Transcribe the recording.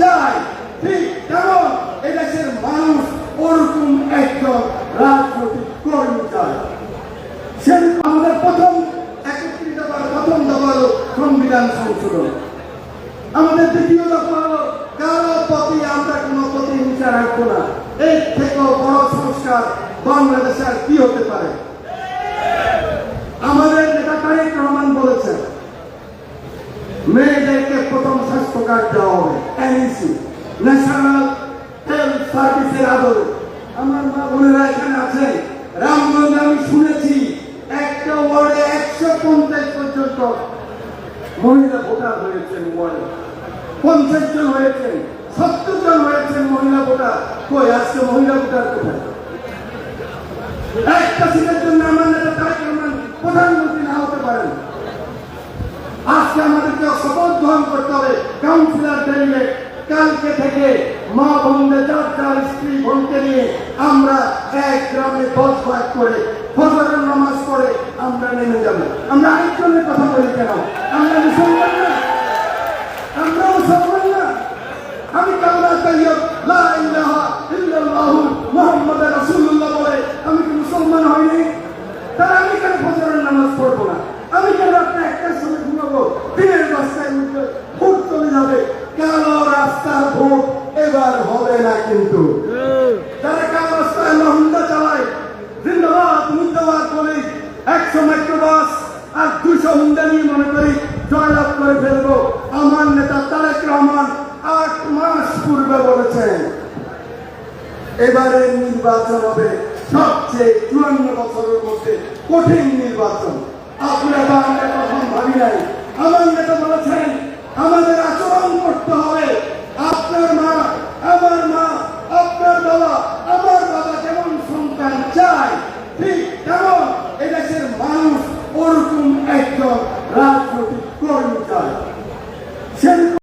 চায় ঠিক তেমন এদেশের মানুষ ওরকম একজন রাজনৈতিক কর্মী চায় সে আমাদের প্রথম একত্রিত প্রথম দফা হলো সংবিধান সংশোধন। আমাদের দ্বিতীয় দফা হলো, কারও প্রতি আমরা কোনো প্রতিহিংসা রাখব না। এর থেকেও বড় সংস্কার বাংলাদেশে আর কি হতে পারে? আমাদের নেতা তারেক রহমান বলেছেন মেয়েদেরকে দেওয়া হবে। এনইসি ন্যাশনাল হেলথ সার্ভিসের আদরে আমার মা বোনেরা এখানে আছেন। রামগঞ্জ আমি শুনেছি, একটা ওয়ার্ডে একশো পঞ্চাশ পর্যন্ত মহিলা ভোটার হয়েছেন ওয়ার্ডে। পঞ্চাশ জন হয়েছেন, সত্তর জন হয়েছেন মহিলা ভোটার। কই, আজকে মহিলা ভোটার কোথায়? একটা সিটের জন্য আমার নেতা তারেক রহমান প্রধানমন্ত্রী না হতে পারেন। আজকে আমাদেরকে শপথ গ্রহণ করতে হবে। কাউন্সিলর বেরিয়ে কালকে থেকে মা বোনদের যার যার স্ত্রী বোনকে নিয়ে আমরা এক গ্রামে দশ ভাগ করে, ফজরের নামাজ পড়ে আমরা নেমে যাব। আমরা আরেকজনের কথা বলি কেন? আমরা মুসলমান না সন্ধানী মনে করি, জয়লাভ করে ফেলব। আমার নেতা তারেক রহমান আট মাস পূর্বে বলেছেন, এবারে নির্বাচন হবে সবচেয়ে চুয়ান্ন বছরের মধ্যে কঠিন নির্বাচন। নাই। আমার নেতা বলেছেন, আমাদের আচরণ করতে হবে। আপনার মা, আমার মা, আপনার বাবা, আমার বাবা যেমন সন্তান চায়, ঠিক তেমন Ecco